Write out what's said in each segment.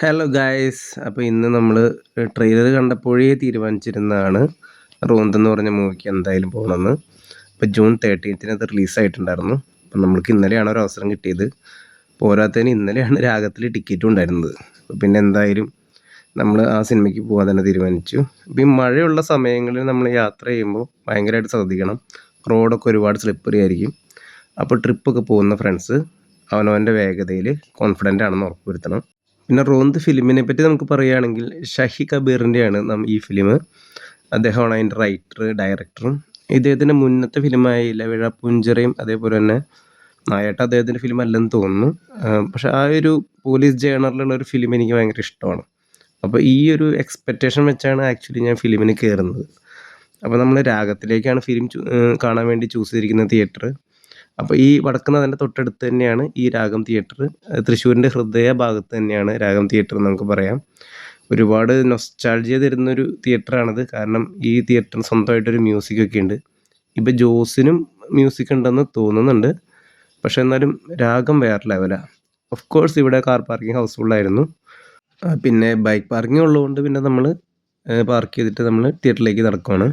Hello guys അപ്പോൾ ഇന്ന് നമ്മൾ ട്രെയിലർ കണ്ടപ്പോഴേ തീരുമാനിച്ചിരുന്നതാണ് റോന്ത് എന്ന് പറഞ്ഞ മൂവിക്ക് എന്തായാലും പോകണമെന്ന് അപ്പോൾ ജൂൺ തേർട്ടീൻത്തിന് അത് റിലീസായിട്ടുണ്ടായിരുന്നു അപ്പം നമ്മൾക്ക് ഇന്നലെയാണ് ഒരു അവസരം കിട്ടിയത്. പോരാത്തതിന് ഇന്നലെയാണ് രാഗത്തിൽ ടിക്കറ്റും ഉണ്ടായിരുന്നത്. അപ്പോൾ പിന്നെ എന്തായാലും നമ്മൾ ആ സിനിമയ്ക്ക് പോകാൻ തന്നെ തീരുമാനിച്ചു. അപ്പോൾ ഈ മഴയുള്ള സമയങ്ങളിൽ നമ്മൾ യാത്ര ചെയ്യുമ്പോൾ ഭയങ്കരമായിട്ട് ശ്രദ്ധിക്കണം. റോഡൊക്കെ ഒരുപാട് സ്ലിപ്പറി ആയിരിക്കും. അപ്പോൾ ട്രിപ്പൊക്കെ പോകുന്ന ഫ്രണ്ട്സ് അവനവന്റെ വേഗതയിൽ കോൺഫിഡന്റ് ആണെന്ന് ഉറപ്പുവരുത്തണം. പിന്നെ റോന്ത് ഫിലിമിനെ പറ്റി നമുക്ക് പറയുകയാണെങ്കിൽ ഷഹി കബീറിന്റെയാണ് നാം ഈ ഫിലിം അദ്ദേഹമാണ് അതിന്റെ റൈറ്റർ ഡയറക്ടറും ഇദ്ദേഹത്തിന്റെ മുന്നത്തെ ഫിലിമായ ഇലവിഴ പുഞ്ചറയും അതേപോലെ തന്നെ നായാട്ട് അദ്ദേഹത്തിന്റെ ഫിലിം അല്ലെന്ന് തോന്നുന്നു പക്ഷെ ആ ഒരു പോലീസ് ജേണറിലുള്ള ഒരു ഫിലിം എനിക്ക് ഭയങ്കര ഇഷ്ടമാണ്. അപ്പോൾ ഈ ഒരു എക്സ്പെക്റ്റേഷൻ വെച്ചാണ് ആക്ച്വലി ഞാൻ ഫിലിമിന് കയറുന്നത്. അപ്പോൾ നമ്മൾ രാഗത്തിലേക്കാണ് ഫിലിം കാണാൻ വേണ്ടി ചൂസ് ചെയ്തിരിക്കുന്ന തിയേറ്റർ. അപ്പോൾ ഈ വടക്കുന്നാഥന്റെ തൊട്ടടുത്ത് തന്നെയാണ് ഈ രാഗം തിയേറ്റർ. തൃശ്ശൂരിന്റെ ഹൃദയ ഭാഗത്ത് തന്നെയാണ് രാഗം തിയേറ്റർ എന്ന് നമുക്ക് പറയാം. ഒരുപാട് നൊസ്റ്റാൾജിയ തരുന്നൊരു തിയേറ്ററാണിത് കാരണം ഈ തിയേറ്ററിന് സ്വന്തമായിട്ടൊരു മ്യൂസിക്കൊക്കെ ഉണ്ട്. ഇപ്പം ജോസിനും മ്യൂസിക് ഉണ്ടെന്ന് തോന്നുന്നുണ്ട്. പക്ഷേ എന്നാലും രാഗം വേറെ ലെവലാണ് ഓഫ് കോഴ്സ് ഇവിടെ കാർ പാർക്കിംഗ് ഹൗസ്ഫുള്ളായിരുന്നു പിന്നെ ബൈക്ക് പാർക്കിംഗ് ഉള്ളതുകൊണ്ട് പിന്നെ നമ്മൾ പാർക്ക് ചെയ്തിട്ട് നമ്മൾ തിയേറ്ററിലേക്ക് നടക്കുവാണ്.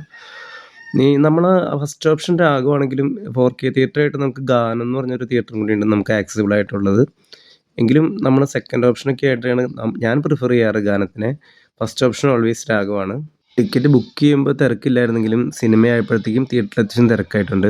നീ നമ്മൾ ഫസ്റ്റ് ഓപ്ഷന്റെ ആകുവാണെങ്കിലും ഫോർ കെ തിയേറ്ററായിട്ട് നമുക്ക് ഗാനം എന്ന് പറഞ്ഞൊരു തിയേറ്ററും കൂടി ഉണ്ട് നമുക്ക് ആക്സസിബിൾ ആയിട്ടുള്ളത്. എങ്കിലും നമ്മൾ സെക്കൻഡ് ഓപ്ഷനൊക്കെ ആയിട്ടാണ് ഞാൻ പ്രിഫർ ചെയ്യാറ് ഗാനത്തിനെ. ഫസ്റ്റ് ഓപ്ഷൻ ഓൾവേസ് രാഗമാണ് ടിക്കറ്റ് ബുക്ക് ചെയ്യുമ്പോൾ തിരക്കില്ലായിരുന്നെങ്കിലും സിനിമ ആയപ്പോഴത്തേക്കും തിയേറ്ററിൽ അത്യാവശ്യം തിരക്കായിട്ടുണ്ട്.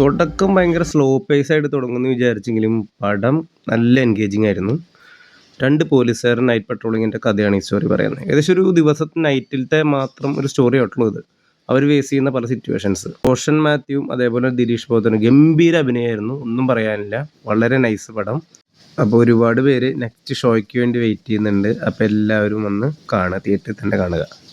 തുടക്കം ഭയങ്കര സ്ലോ പേസ് ആയിട്ട് തുടങ്ങുന്ന വിചാരിച്ചെങ്കിലും പടം നല്ല എൻഗേജിങ് ആയിരുന്നു. രണ്ട് പോലീസുകാരൻ നൈറ്റ് പട്രോളിങ്ങിന്റെ കഥയാണ് ഈ സ്റ്റോറി പറയുന്നത്. ഏകദേശം ഒരു ദിവസത്തെ നൈറ്റിലത്തെ മാത്രം ഒരു സ്റ്റോറി ആയിട്ടുള്ളൂ ഇത്. അവർ ഫേസ് ചെയ്യുന്ന പല സിറ്റുവേഷൻസ് റോഷൻ മാത്യുവും അതേപോലെ ദിലീഷ് ബോധനും ഗംഭീര അഭിനയമായിരുന്നു ഒന്നും പറയാനില്ല. വളരെ നൈസ് പടം. അപ്പോൾ ഒരുപാട് പേര് നെക്സ്റ്റ് ഷോയ്ക്ക് വേണ്ടി വെയിറ്റ് ചെയ്യുന്നുണ്ട്. അപ്പോൾ എല്ലാവരും വന്ന് കാണുക. തിയേറ്ററിൽ തന്നെ കാണുക.